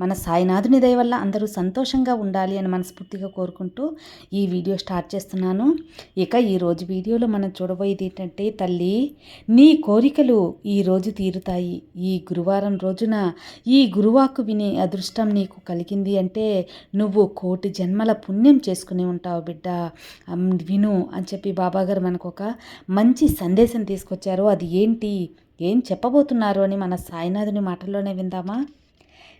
మన సాయినాథుని దయ వల్ల అందరూ సంతోషంగా ఉండాలి అని మనస్ఫూర్తిగా కోరుకుంటూ ఈ వీడియో స్టార్ట్ చేస్తున్నాను. ఇక ఈరోజు వీడియోలో మనం చూడబోయేది ఏంటంటే తల్లి నీ కోరికలు ఈరోజు తీరుతాయి. ఈ గురువారం రోజున ఈ గురువాకు వినే అదృష్టం నీకు కలిగింది అంటే నువ్వు కోటి జన్మల పుణ్యం చేసుకుని ఉంటావు బిడ్డ. విను అని చెప్పి బాబాగారు మనకు ఒక మంచి సందేశం తీసుకొచ్చారు. అది ఏంటి? ఏం చెప్పబోతున్నారు అని మన సాయినాథుని మాటల్లోనే విందామా?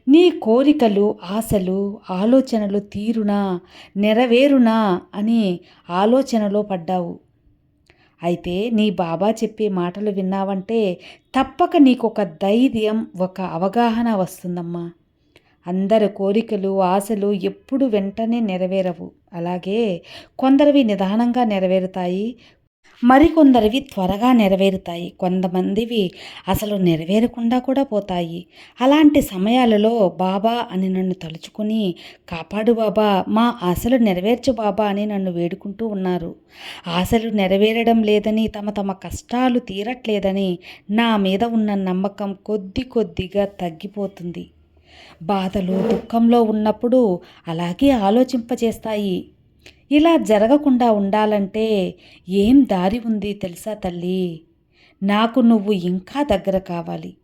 నీ కోరికలు ఆశలు ఆలోచనలు తీరునా నెరవేరునా అని ఆలోచనలో పడ్డావు. అయితే నీ బాబా చెప్పే మాటలు విన్నావంటే తప్పక నీకు ఒక ధైర్యం ఒక అవగాహన వస్తుందమ్మా. అందరి కోరికలు ఆశలు ఎప్పుడు వెంటనే నెరవేరవు. అలాగే కొందరివి నిదానంగా నెరవేరుతాయి మరికొందరివి త్వరగా నెరవేరుతాయి. కొంతమందివి అసలు నెరవేరకుండా కూడా పోతాయి. అలాంటి సమయాలలో బాబా అని నన్ను తలుచుకుని కాపాడు బాబా మా ఆశలు నెరవేర్చు బాబా అని నన్ను వేడుకుంటూ ఉన్నారు. ఆశలు నెరవేరడం లేదని తమ తమ కష్టాలు తీరట్లేదని నా మీద ఉన్న నమ్మకం కొద్ది కొద్దిగా తగ్గిపోతుంది. బాధలు దుఃఖంలో ఉన్నప్పుడు అలాగే ఆలోచింపజేస్తాయి. ఇలా జరగకుండా ఉండాలంటే ఏం దారి ఉంది తెలుసా తల్లి? నాకు నువ్వు ఇంకా దగ్గర కావాలి.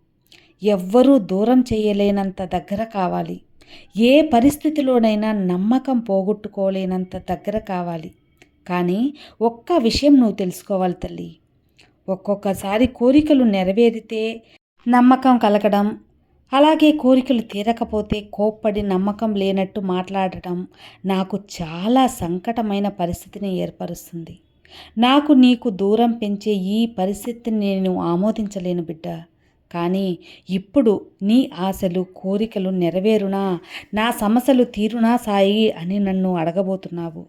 ఎవ్వరూ దూరం చేయలేనంత దగ్గర కావాలి. ఏ పరిస్థితిలోనైనా నమ్మకం పోగొట్టుకోలేనంత దగ్గర కావాలి. కానీ ఒక్క విషయం నువ్వు తెలుసుకోవాలి తల్లి. ఒక్కొక్కసారి కోరికలు నెరవేరితే నమ్మకం కలగడం అలాగే కోరికలు తీరకపోతే కోప్పడి నమ్మకం లేనట్టు మాట్లాడటం నాకు చాలా సంకటమైన పరిస్థితిని ఏర్పరుస్తుంది. నాకు నీకు దూరం పెంచే ఈ పరిస్థితిని నేను ఆమోదించలేను బిడ్డ. కానీ ఇప్పుడు నీ ఆశలు కోరికలు నెరవేరునా నా సమస్యలు తీరునా సాయి అని నన్ను అడగబోతున్నావు.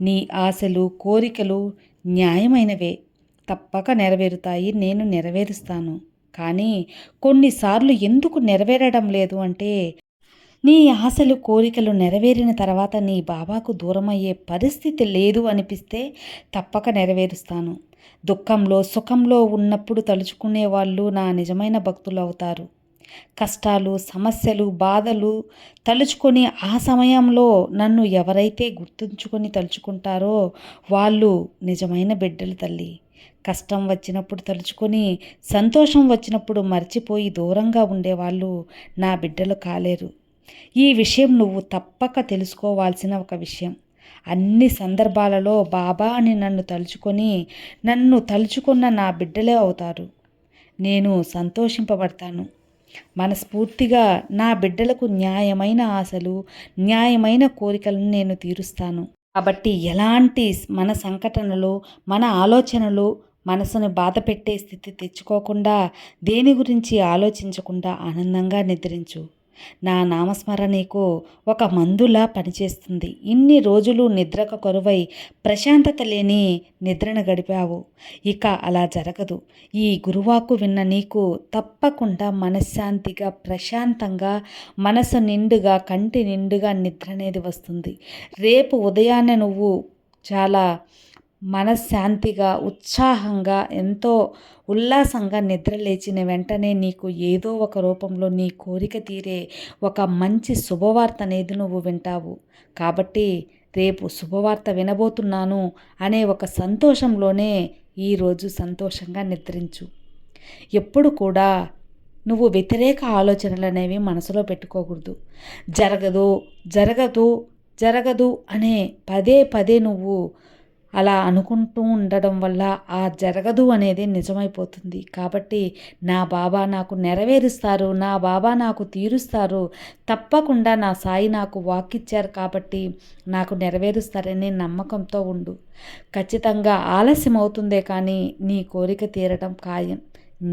నీ ఆశలు కోరికలు న్యాయమైనవే. తప్పక నెరవేరుతాయి నేను నెరవేరుస్తాను. కానీ కొన్నిసార్లు ఎందుకు నెరవేరడం లేదు అంటే నీ ఆశలు కోరికలు నెరవేరిన తర్వాత నీ బాబాకు దూరమయ్యే పరిస్థితి లేదు అనిపిస్తే తప్పక నెరవేరుస్తాను. దుఃఖంలో సుఖంలో ఉన్నప్పుడు తలుచుకునే వాళ్ళు నా నిజమైన భక్తులు అవుతారు. కష్టాలు సమస్యలు బాధలు తలుచుకొని ఆ సమయంలో నన్ను ఎవరైతే గుర్తుంచుకొని తలుచుకుంటారో వాళ్ళు నిజమైన బిడ్డలు తల్లి. కష్టం వచ్చినప్పుడు తలుచుకొని సంతోషం వచ్చినప్పుడు మర్చిపోయి దూరంగా ఉండేవాళ్ళు నా బిడ్డలు కాలేరు. ఈ విషయం నువ్వు తప్పక తెలుసుకోవాల్సిన ఒక విషయం. అన్ని సందర్భాలలో బాబా అని నన్ను తలుచుకొని నన్ను తలుచుకున్న నా బిడ్డలే అవుతారు. నేను సంతోషింపబడతాను. మనస్ఫూర్తిగా నా బిడ్డలకు న్యాయమైన ఆశలు న్యాయమైన కోరికలను నేను తీరుస్తాను. కాబట్టి ఎలాంటి మన సంఘటనలు మన ఆలోచనలు మనసును బాధ పెట్టే స్థితి తెచ్చుకోకుండా దేని గురించి ఆలోచించకుండా ఆనందంగా నిద్రించు. నా నామస్మరణ నీకు ఒక మందులా పనిచేస్తుంది. ఇన్ని రోజులు నిద్రకు కొరువై ప్రశాంతత లేని నిద్రను గడిపావు. ఇక అలా జరగదు. ఈ గురువాకు విన్న నీకు తప్పకుండా మనశ్శాంతిగా ప్రశాంతంగా మనసు నిండుగా కంటి నిండుగా నిద్ర అనేది వస్తుంది. రేపు ఉదయాన్నే నువ్వు చాలా మనశ్శాంతిగా ఉత్సాహంగా ఎంతో ఉల్లాసంగా నిద్ర లేచిన వెంటనే నీకు ఏదో ఒక రూపంలో నీ కోరిక తీరే ఒక మంచి శుభవార్త అనేది నువ్వు వింటావు. కాబట్టి రేపు శుభవార్త వినబోతున్నాను అనే ఒక సంతోషంలోనే ఈరోజు సంతోషంగా నిద్రించు. ఎప్పుడు కూడా నువ్వు వ్యతిరేక ఆలోచనలు అనేవి మనసులో పెట్టుకోకూడదు. జరగదు జరగదు జరగదు అనే పదే పదే నువ్వు అలా అనుకుంటూ ఉండడం వల్ల ఆ జరగదు అనేది నిజమైపోతుంది. కాబట్టి నా బాబా నాకు నెరవేరుస్తారు నా బాబా నాకు తీరుస్తారు తప్పకుండా నా సాయి నాకు వాకిచ్చారు కాబట్టి నాకు నెరవేరుస్తారనే నమ్మకంతో ఉండు. ఖచ్చితంగా ఆలస్యం అవుతుందే కానీ నీ కోరిక తీరడం ఖాయం.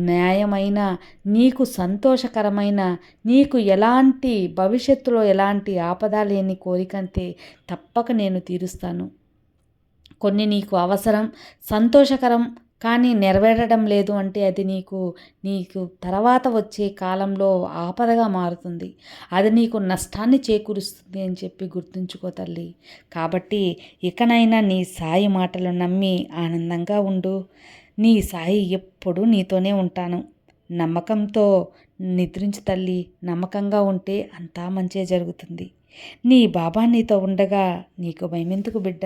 న్యాయమైన నీకు సంతోషకరమైన నీకు ఎలాంటి భవిష్యత్తులో ఎలాంటి ఆపద లేని కోరికంతే తప్పక నేను తీరుస్తాను. కొన్ని నీకు అవసరం సంతోషకరం కానీ నెరవేరడం లేదు అంటే అది నీకు నీకు తర్వాత వచ్చే కాలంలో ఆపదగా మారుతుంది. అది నీకు నష్టాన్ని చేకూరుస్తుంది అని చెప్పి గుర్తుంచుకో తల్లి. కాబట్టి ఇకనైనా నీ సాయి మాటలు నమ్మి ఆనందంగా ఉండు. నీ సాయి ఎప్పుడూ నీతోనే ఉంటాను. నమ్మకంతో నిద్రించు తల్లి. నమ్మకంగా ఉంటే అంతా మంచే జరుగుతుంది. నీ బాబా నీతో ఉండగా నీకు భయమెందుకు బిడ్డ?